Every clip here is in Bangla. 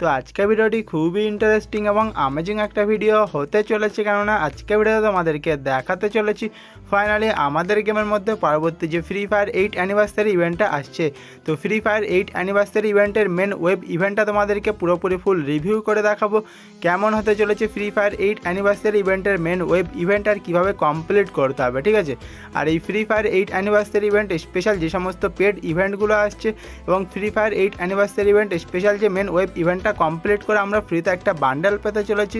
তো আজকের ভিডিওটি খুবই ইন্টারেস্টিং এবং অ্যামেজিং একটা ভিডিও হতে চলেছে কেননা আজকের ভিডিওতে তোমাদেরকে দেখাতে চলেছি ফাইনালি আমাদের গেমের মধ্যে পরবর্তী যে ফ্রি ফায়ার এইট অ্যানিভার্সারি ইভেন্টটা আসছে। তো ফ্রি ফায়ার এইট অ্যানিভার্সারি ইভেন্টের মেন ওয়েব ইভেন্টটা তোমাদেরকে পুরোপুরি ফুল রিভিউ করে দেখাবো। কেমন হতে চলেছে ফ্রি ফায়ার এইট অ্যানিভার্সারি ইভেন্টের মেন ওয়েব ইভেন্ট আর কীভাবে কমপ্লিট করতে হবে, ঠিক আছে? আর এই free fire eight anniversary event special যে সমস্ত পেড ইভেন্টগুলো আসছে এবং free fire eight anniversary event special যে মেন ওয়েব ইভেন্টটা কমপ্লিট করে আমরা ফ্রিতে একটা বান্ডেল পেতে চলেছি।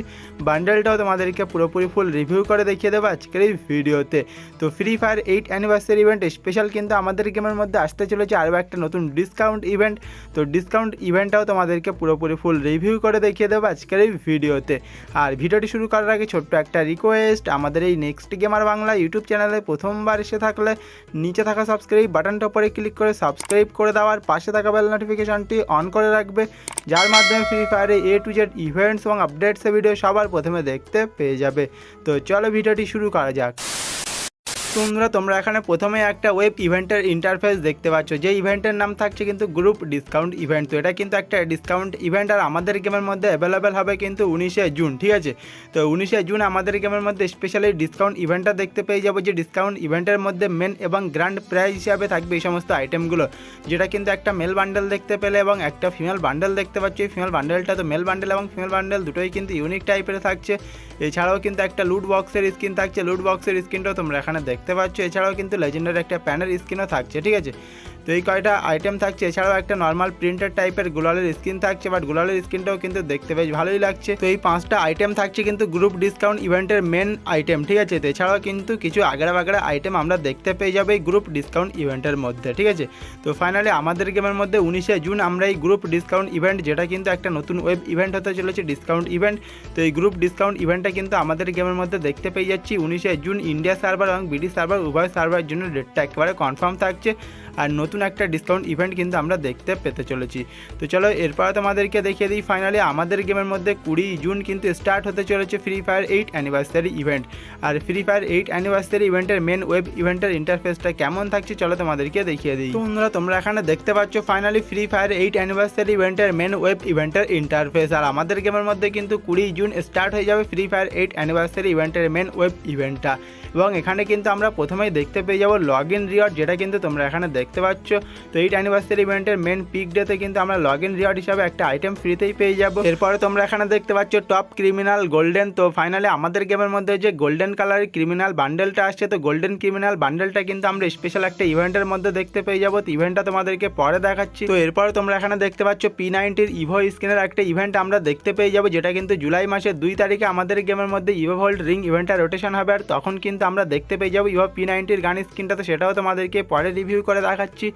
বান্ডেলটাও তোমাদেরকে পুরোপুরি ফুল রিভিউ করে দেখিয়ে দেবো আজকের এই ভিডিওতে। তো free fire eight anniversary event special কিন্তু আমাদের গেমের মধ্যে আসতে চলেছে আরও একটা নতুন ডিসকাউন্ট ইভেন্ট তো ডিসকাউন্ট ইভেন্টটাও তোমাদেরকে পুরোপুরি ফুল রিভিউ করে দেখিয়ে দেবো আজকের এই ভিডিওতে। আর ভিডিওটি শুরু করার আগে ছোট্ট একটা রিকোয়েস্ট আমাদের এই নেক্সট গেমার বাংলা ইউটিউব চ্যানেলে প্রথমবার এসে থাকলে নিচে থাকা সাবস্ক্রাইব বাটনটা উপরে ক্লিক করে সাবস্ক্রাইব করে দেওয়ার পাশে থাকা বেল নোটিফিকেশনটি অন করে রাখবে, যার মাধ্যমে ফ্রি ফায়ারে এ টু জেড ইভেন্টস এবং আপডেটসের ভিডিও সবার প্রথমে দেখতে পেয়ে যাবে। তো চলো ভিডিওটি শুরু করা যাক। তোমরা তোমরা এখানে প্রথমে একটা ওয়েব ইভেন্টের ইন্টারফেস দেখতে পাচ্ছ। যে ইভেন্টের নাম থাকছে কিন্তু গ্রুপ ডিসকাউন্ট ইভেন্ট তো এটা কিন্তু একটা ডিসকাউন্ট ইভেন্ট আর আমাদের গেমের মধ্যে অ্যাভেলেবেল হবে কিন্তু উনিশে জুন ঠিক আছে? তো উনিশে জুন আমাদের গেমের মধ্যে স্পেশালি ডিসকাউন্ট ইভেন্টটা দেখতে পেয়ে যাব যে ডিসকাউন্ট ইভেন্টের মধ্যে মেন এবং গ্র্যান্ড প্রাইজ হিসাবে থাকবে এই সমস্ত আইটেমগুলো যেটা কিন্তু একটা মেল বান্ডেল দেখতে পেলে এবং একটা ফিমেল বান্ডেল দেখতে পাচ্ছ। ফিমেল বান্ডেলটা তো মেল বান্ডেল এবং ফিমেল বান্ডেল দুটোই কিন্তু ইউনিক টাইপের থাকছে। এছাড়াও কিন্তু একটা লুট বক্সের স্কিন থাকছে। লুট বক্সের স্কিনটাও তোমরা এখানে দেখতে পাচ্ছ। এছাড়াও কিন্তু লেজেন্ডার একটা প্যানের স্কিনও থাকছে, ঠিক আছে? তো এই কয়টা আইটেম থাকছে? এছাড়াও একটা নর্মাল প্রিন্টেড টাইপের গোলালের স্ক্রিন থাকছে বাট গোলালের স্ক্রিনটাও কিন্তু দেখতে বেশ ভালোই লাগছে। তো এই পাঁচটা আইটেম থাকছে কিন্তু গ্রুপ ডিসকাউন্ট ইভেন্টের মেন আইটেম ঠিক আছে? তো এছাড়াও কিন্তু কিছু আগড়া বাগড়া আইটেম আমরা দেখতে পেয়ে যাব এই গ্রুপ ডিসকাউন্ট ইভেন্টের মধ্যে, ঠিক আছে? তো ফাইনালি আমাদের গেমের মধ্যে উনিশে জুন আমরা এই গ্রুপ ডিসকাউন্ট ইভেন্ট যেটা কিন্তু একটা নতুন ওয়েব ইভেন্ট হতে চলেছে ডিসকাউন্ট ইভেন্ট তো এই গ্রুপ ডিসকাউন্ট ইভেন্টটা কিন্তু আমাদের গেমের মধ্যে দেখতে পেয়ে যাচ্ছি। উনিশে জুন ইন্ডিয়া সার্ভার এবং বিডি সার্ভার উভয় সার্ভারের জন্য ডেটটা একেবারে কনফার্ম থাকছে। আর নতুন একটা ডিসকাউন্ট ইভেন্ট কিন্তু আমরা দেখতে পেতে চলেছি। তো চলো, এরপরে তোমাদেরকে দেখিয়ে দিই ফাইনালি আমাদের গেমের মধ্যে কুড়ি জুন কিন্তু স্টার্ট হতে চলেছে free fire eight anniversary event আর ফ্রি ফায়ার এইট অ্যানিভার্সারি ইভেন্টের মেন ওয়েব ইভেন্টের ইন্টারফেসটা কেমন থাকছে চলো তোমাদেরকে দেখিয়ে দিই। বন্ধুরা, তোমরা এখানে দেখতে পাচ্ছ finally free fire eight anniversary ইভেন্টের মেন ওয়েব ইভেন্টের ইন্টারফেস আর আমাদের গেমের মধ্যে কিন্তু কুড়ি জুন স্টার্ট হয়ে যাবে ফ্রি ফায়ার এইট অ্যানিভার্সারি ইভেন্টের মেন ওয়েব ইভেন্টটা এবং এখানে কিন্তু আমরা প্রথমেই দেখতে পেয়ে যাব লগ ইন রিওয়ার্ড যেটা কিন্তু তোমরা এখানে দেখতে পাচ্ছ? তো এইট অ্যানিভার্সারি ইভেন্টের মেন পিক ডেতে কিন্তু আমরা লগ ইন রিওয়ার্ড হিসাবে একটা আইটেম ফ্রিতেই পেয়ে যাব। এরপরে তোমরা এখানে দেখতে পাচ্ছ টপ ক্রিমিনাল গোল্ডেন তো ফাইনালি আমাদের গেমের মধ্যে যে গোল্ডেন কালারের ক্রিমিনাল বান্ডেলটা আসছে, তো গোল্ডেন ক্রিমিনাল বান্ডেলটা কিন্তু আমরা স্পেশাল একটা ইভেন্টের মধ্যে দেখতে পেয়ে যাব। তো ইভেন্টটা তোমাদেরকে পরে দেখাচ্ছি। তো এরপরে তোমরা এখানে দেখতে পাচ্ছ পি নাইনটির ইভো স্ক্রিনের একটা ইভেন্ট আমরা দেখতে পেয়ে যাব, যেটা কিন্তু জুলাই মাসের দুই তারিখে আমাদের গেমের মধ্যে ইভো ভোল্ড রিং ইভেন্টটা রোটেশন হবে। আর তখন কিন্তু আমরা দেখতে পেয়ে যাব ইভো পি নাইনটির গান স্ক্রিনটা তো সেটাও তোমাদেরকে পরে রিভিউ করে দেখাচ্ছি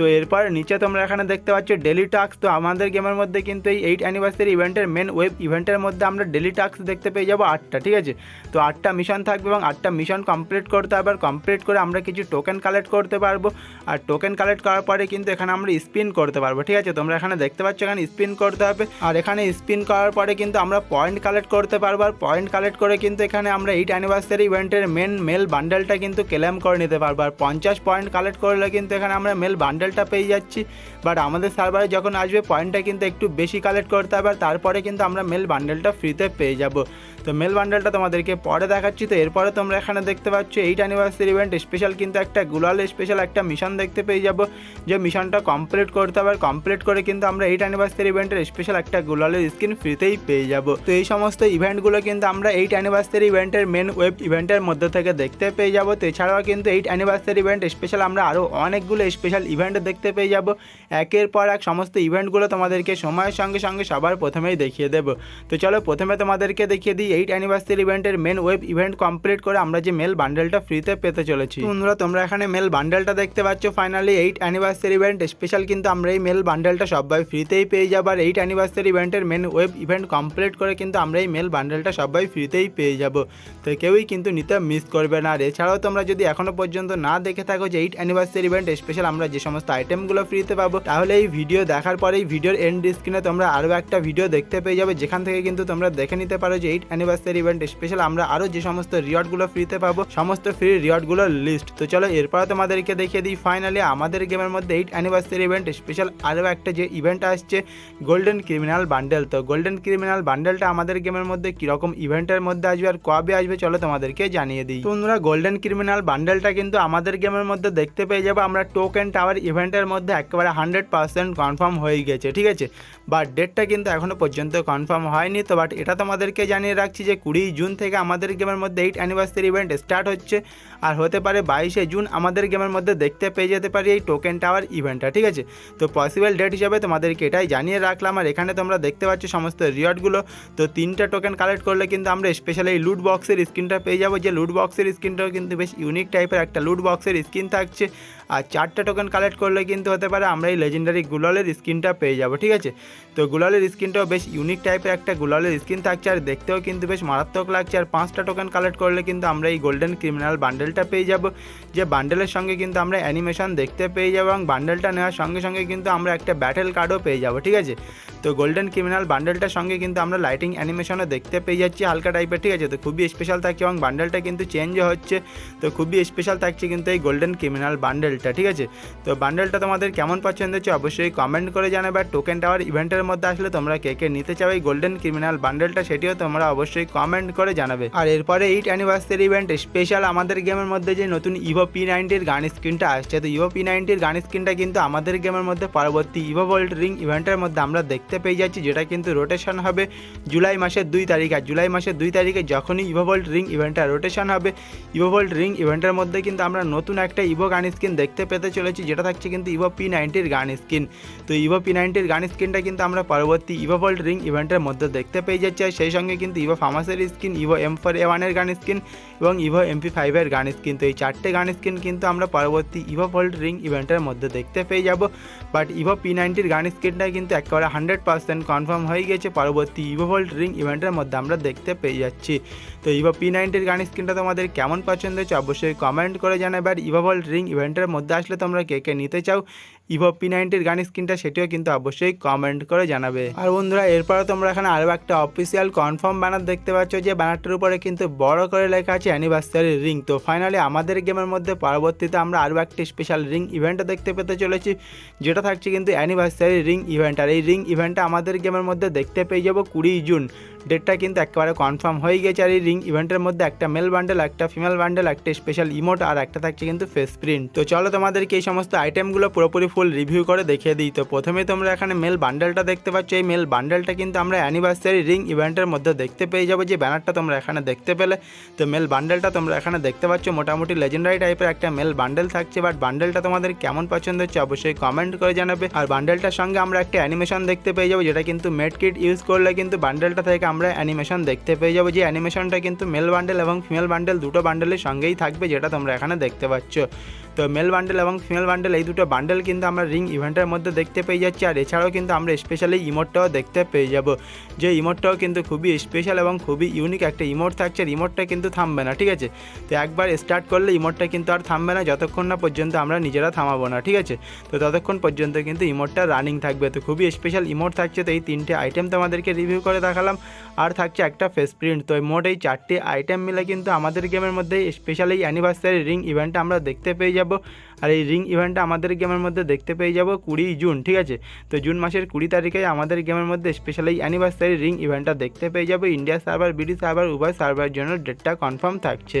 তো এরপর নিচে তোমরা এখানে দেখতে পাচ্ছ ডেলি টাস্ক তো আমাদের গেমের মধ্যে কিন্তু এই এইট অ্যানিভার্সারি ইভেন্টের মেন ওয়েব ইভেন্টের মধ্যে আমরা ডেলি টাস্ক দেখতে পেয়ে যাব আটটা, ঠিক আছে? তো আটটা মিশন থাকবে এবং আটটা মিশন কমপ্লিট করতে হবে, আর কমপ্লিট করে আমরা কিছু টোকেন কালেক্ট করতে পারব। আর টোকেন কালেক্ট করার পরে কিন্তু এখানে আমরা স্পিন করতে পারব, ঠিক আছে? তোমরা এখানে দেখতে পাচ্ছ এখানে স্পিন করতে হবে। আর এখানে স্পিন করার পরে কিন্তু আমরা পয়েন্ট কালেক্ট করতে পারব, আর পয়েন্ট কালেক্ট করে কিন্তু এখানে আমরা এইট অ্যানিভার্সারি ইভেন্টের মেন মেল বান্ডেলটা কিন্তু ক্লেম করে নিতে পারব। আর পঞ্চাশ পয়েন্ট কালেক্ট করলে কিন্তু এখানে আমরা মেল বান্ডেলটা পেয়ে যাচ্ছি। বাট আমাদের সার্ভারে যখন আসবে পয়েন্টটা কিন্তু একটু বেশি কালেক্ট করতে হবে, আর তারপরে কিন্তু আমরা মেল বান্ডেলটা ফ্রিতে পেয়ে যাব। তো মেল বান্ডেলটা তোমাদেরকে পরে দেখাচ্ছি। তো এরপরে তোমরা এখানে দেখতে পাচ্ছ এইট অ্যানিভার্সারি ইভেন্ট স্পেশাল কিন্তু একটা গুলাল স্পেশাল একটা মিশন দেখতে পেয়ে যাব। যে মিশনটা কমপ্লিট করতে হবে, আর কমপ্লিট করে কিন্তু আমরা এইট অ্যানিভার্সারি ইভেন্টের স্পেশাল একটা গুলালের স্ক্রিন ফ্রিতেই পেয়ে যাব। তো এই সমস্ত ইভেন্টগুলো কিন্তু আমরা এইট অ্যানিভার্সারি ইভেন্টের মেন ওয়েব ইভেন্টের মধ্যে থেকে দেখতে পেয়ে যাব। তো এছাড়াও কিন্তু এইট অ্যানিভার্সারি ইভেন্ট স্পেশাল আমরা আরও অনেকগুলো স্পেশাল ইভেন্ট দেখতে পেয়ে যাব। একের পর এক সমস্ত ইভেন্টগুলো তোমাদেরকে সময়ের সঙ্গে সঙ্গে সবার প্রথমেই দেখিয়ে দেবো। তো চলো প্রথমে তোমাদেরকে দেখিয়ে দিই এইট অ্যানিভার্সারি ইভেন্টের মেন ওয়েব ইভেন্ট কমপ্লিট করে আমরা যে মেল বান্ডেলটা ফ্রিতে পেতে চলেছি। বন্ধুরা, তোমরা এখানে মেল বান্ডেলটা দেখতে পাচ্ছ। Finally eight anniversary event special কিন্তু আমরা এই মেল বান্ডেলটা সবাই ফ্রিতেই পেয়ে যাব। আর এইট অ্যানিভার্সারি ইভেন্টের মেন ওয়েব ইভেন্ট কমপ্লিট করে কিন্তু আমরা এই মেল বান্ডেলটা সবাই ফ্রিতেই পেয়ে যাব। তো কেউই কিন্তু নিতে মিস করবে না। আর এছাড়াও তোমরা যদি এখনও পর্যন্ত না দেখে থাকো যে এইট অ্যানিভার্সারি ইভেন্ট স্পেশাল আমরা যে সমস্ত সমস্ত আইটেমগুলো ফ্রিতে পাবো। তাহলে এই ভিডিও দেখার পরেই ভিডিওর এন্ড স্ক্রিনে তোমরা আরও একটা ভিডিও দেখতে পেয়ে যাবে। যেখান থেকে কিন্তু তোমরা দেখে নিতে পারো যে এইট অ্যানিভার্সারি ইভেন্ট স্পেশাল আমরা আরও যে সমস্ত রিওয়ার্ডগুলো ফ্রিতে পাবো, সমস্ত ফ্রি রিওয়ার্ডগুলোর লিস্ট তো চলো, এরপরে তোমাদেরকে দেখিয়ে দিই ফাইনালি আমাদের গেমের মধ্যে এইট অ্যানিভার্সারি ইভেন্ট স্পেশাল আরও একটা যে ইভেন্ট আসছে গোল্ডেন ক্রিমিনাল বান্ডেল তো গোল্ডেন ক্রিমিনাল বান্ডেলটা আমাদের গেমের মধ্যে কীরকম ইভেন্টের মধ্যে আসবে আর কবে আসবে, চলো তোমাদেরকে জানিয়ে দিই। তোমরা গোল্ডেন ক্রিমিনাল বান্ডেলটা কিন্তু আমাদের গেমের মধ্যে দেখতে পেয়ে যাব। আমরা টোকেন টাওয়ার ইভেন্টের মধ্যে একেবারে হান্ড্রেড পার্সেন্ট কনফার্ম হয়ে গেছে, ঠিক আছে? বাট ডেটটা কিন্তু এখনও পর্যন্ত কনফার্ম হয়নি। তো বাট এটা তোমাদেরকে জানিয়ে রাখছি যে কুড়ি জুন থেকে আমাদের গেমের মধ্যে এইট অ্যানিভার্সারি ইভেন্ট স্টার্ট হচ্ছে। আর হতে পারে বাইশে জুন আমাদের গেমের মধ্যে দেখতে পেয়ে যেতে পারি এই টোকেন টাওয়ার ইভেন্টটা ঠিক আছে? তো পসিবল ডেট হিসাবে তোমাদেরকে এটাই জানিয়ে রাখলাম। আর এখানে তোমরা দেখতে পাচ্ছ সমস্ত রিওয়ার্ডগুলো। তো তিনটা টোকেন কালেক্ট করলে কিন্তু আমরা স্পেশালি এই লুট বক্সের স্ক্রিনটা পেয়ে যাব। যে লুট বক্সের স্ক্রিনটাও কিন্তু বেশ ইউনিক টাইপের একটা লুট বক্সের স্ক্রিন থাকছে। আর চারটা টোকেন কালেক্ট করলে কিন্তু হতে পারে আমরা এই লেজেন্ডারি গুলালের স্ক্রিনটা পেয়ে যাব, ঠিক আছে? তো গুলালের স্ক্রিনটাও বেশ ইউনিক টাইপের একটা গুলালের স্ক্রিন থাকছে আর দেখতেও কিন্তু বেশ মারাত্মক লাগছে। আর পাঁচটা টোকেন কালেক্ট করলে কিন্তু আমরা এই গোল্ডেন ক্রিমিনাল বান্ডেলটা পেয়ে যাব, যে বান্ডেলের সঙ্গে কিন্তু আমরা অ্যানিমেশন দেখতে পেয়ে যাব এবং বান্ডেলটা নেওয়ার সঙ্গে সঙ্গে কিন্তু আমরা একটা ব্যাটেল কার্ডও পেয়ে যাব, ঠিক আছে? তো গোল্ডেন ক্রিমিনাল বান্ডেলটার সঙ্গে কিন্তু আমরা লাইটিং অ্যানিমেশনও দেখতে পেয়ে যাচ্ছি হালকা টাইপের ঠিক আছে? তো খুবই স্পেশাল থাকছে এবং বান্ডেলটা কিন্তু চেঞ্জও হচ্ছে। তো খুবই স্পেশাল থাকছে কিন্তু এই গোল্ডেন ক্রিমিনাল বান্ডেলটা ঠিক আছে? তো বান্ডেলটা তোমাদের কেমন পছন্দ হচ্ছে অবশ্যই কমেন্ট করে জানাবে আর টোকেন টাওয়ার ইভেন্টের মধ্যে আসলে তোমরা কে কে নিতে চাও এই গোল্ডেন ক্রিমিনাল বান্ডেলটা সেটিও তোমরা অবশ্যই কমেন্ট করে জানাবে। আর এরপরে এইট অ্যানিভার্সারি ইভেন্ট স্পেশাল আমাদের গেমের মধ্যে যে নতুন ইভো পি নাইনটির গান স্ক্রিনটা আসছে, তো ইভো পি নাইনটির গান স্ক্রিনটা কিন্তু আমাদের গেমের মধ্যে পরবর্তী ইভো ভোল্ট রিং ইভেন্টের মধ্যে আমরা দেখতে পেয়ে যাচ্ছি, যেটা কিন্তু রোটেশন হবে জুলাই মাসের দুই তারিখ। আর জুলাই মাসের দুই তারিখে যখনই ইভো ভোল্ট রিং ইভেন্টটা রোটেশন হবে ইভো ভোল্ট রিং ইভেন্টের মধ্যে কিন্তু আমরা নতুন একটা ইভো গান স্ক্রিন দেখতে পেতে চলেছি, যেটা থাকছে কিন্তু ইভো পি নাইনটির গান স্ক্রিন তো ইভো পি নাইনটির গান স্ক্রিনটা কিন্তু আমরা পরবর্তী ইভো ভোল্ট রিং ইভেন্টের মধ্যে দেখতে পেয়ে যাচ্ছি। আর সেই সঙ্গে কিন্তু Ivo ফার্মাসের screen evo M four A ওয়ানের গান স্ক্রিন এবং ইভো এমপি ফাইভের গান স্ক্রিন তো এই চারটে গান স্ক্রিন কিন্তু আমরা পরবর্তী ইভো ভোল্ট রিং ইভেন্টের মধ্যে দেখতে পেয়ে যাব। বাট ইভো পি নাইনটির গান স্ক্রিনটা কিন্তু একেবারে হান্ড্রেড পার্সেন্ট কনফার্ম হয়ে গেছে। পরবর্তী ইভো ভোল্ট রিং ইভেন্টের মধ্যে আমরা দেখতে পেয়ে যাচ্ছি। তো ইভো পি নাইনটির গান স্ক্রিনটা তোমাদের কেমন পছন্দ হচ্ছে অবশ্যই কমেন্ট করে জানাবে। আর ইভো রিং ইভেন্টের মধ্যে আসলে তোমরা কে কে নিতে চাও ইভো পি নাইনটির গান স্ক্রিনটা সেটিও কিন্তু অবশ্যই কমেন্ট করে জানাবে। আর বন্ধুরা, এরপরে তোমরা এখানে আরও একটা অফিসিয়াল কনফার্ম ব্যানার দেখতে পাচ্ছ যে ব্যানারটার উপরে কিন্তু বড় করে লেখা আছে অ্যানিভার্সারি রিং তো ফাইনালি আমাদের গেমের মধ্যে পরবর্তীতে আমরা আরও একটি স্পেশাল রিং ইভেন্ট দেখতে পেতে চলেছি, যেটা থাকছে কিন্তু অ্যানিভার্সারি রিং ইভেন্ট আর এই রিং ইভেন্টটা আমাদের গেমের মধ্যে দেখতে পেয়ে যাব কুড়ি জুন। ডেটটা কিন্তু একেবারে কনফার্ম হয়ে গেছে। আর এই রিং ইভেন্টের মধ্যে একটা মেল বান্ডেল একটা ফিমেল বান্ডেল একটা স্পেশাল ইমোট আর একটা থাকছে কিন্তু ফেস প্রিন্ট তো চলো তোমাদেরকে এই সমস্ত আইটেমগুলো পুরোপুরি ফুল রিভিউ করে দেখিয়ে দিই। তো প্রথমে তোমরা এখানে মেল বান্ডেলটা দেখতে পাচ্ছ। এই মেল বান্ডেলটা কিন্তু আমরা অ্যানিভার্সারি রিং ইভেন্টের মধ্যে দেখতে পেয়ে যাব যে ব্যানারটা তোমরা এখানে দেখতে পেলে। তো মেল বান্ডেলটা তোমরা এখানে দেখতে পাচ্ছ। মোটামুটি লেজেন্ডারি টাইপের একটা মেল বান্ডেল থাকছে। বাট বান্ডেলটা তোমাদের কেমন পছন্দ হচ্ছে অবশ্যই কমেন্ট করে জানাবে। আর বান্ডেলটার সঙ্গে আমরা একটা অ্যানিমেশন দেখতে পেয়ে যাব। যেটা কিন্তু মেড কিট ইউজ করলে কিন্তু বান্ডেলটা থেকে আমরা অ্যানিমেশন দেখতে পেয়ে যাব। যে অ্যানিমেশনটা কিন্তু মেল বান্ডেল এবং ফিমেল বান্ডেল দুটো বান্ডেলের সঙ্গেই থাকবে, যেটা তোমরা এখানে দেখতে পাচ্ছ। তো মেল বান্ডেল এবং ফিমেল বান্ডেল এই দুটো বান্ডেল কিন্তু আমরা রিং ইভেন্টের মধ্যে দেখতে পেয়ে যাচ্ছি। আর এছাড়াও কিন্তু আমরা স্পেশালি ইমোটটাও দেখতে পেয়ে যাব। যে ইমোটটাও কিন্তু খুবই স্পেশাল এবং খুবই ইউনিক একটা ইমোট থাকছে। আর ইমোটটা কিন্তু থামবে না, ঠিক আছে? তো একবার স্টার্ট করলে ইমোটটা কিন্তু আর থামবে না। যতক্ষণ না পর্যন্ত আমরা নিজেরা থামাবো না, ঠিক আছে? তো ততক্ষণ পর্যন্ত কিন্তু ইমোটটা রানিং থাকবে। তো খুবই স্পেশাল ইমোট থাকছে। তো এই তিনটে আইটেম তোমাদেরকে রিভিউ করে দেখালাম। আর থাকছে একটা ফেস প্রিন্ট তো মোট এই চারটি আইটেম মিলে কিন্তু আমাদের গেমের মধ্যে স্পেশাল অ্যানিভার্সারি রিং ইভেন্টটা আমরা দেখতে পেয়ে যাব আর এই রিং ইভেন্টটা আমাদের গেমের মধ্যে দেখতে পেয়ে যাব কুড়ি জুন, ঠিক আছে? তো জুন মাসের কুড়ি তারিখে আমাদের গেমের মধ্যে স্পেশাল এই অ্যানিভার্সারি রিং ইভেন্টটা দেখতে পেয়ে যাব। ইন্ডিয়া সার্ভার বিডি সার্ভার উভয় সার্ভারের জন্য ডেটটা কনফার্ম থাকছে।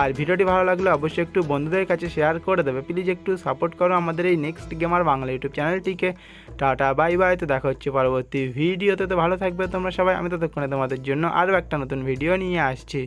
আর ভিডিওটি ভালো লাগলে অবশ্যই একটু বন্ধুদের কাছে শেয়ার করে দেবে। প্লিজ একটু সাপোর্ট করো আমাদের এই নেক্সট গেমার বাংলা ইউটিউব চ্যানেলটিকে টাটা বাই বাই তো দেখা হচ্ছে পরবর্তী ভিডিওতে তো ভালো থাকবে তোমরা সবাই। আমি ততক্ষণে তোমাদের জন্য আরও একটা নতুন ভিডিও নিয়ে আসছি।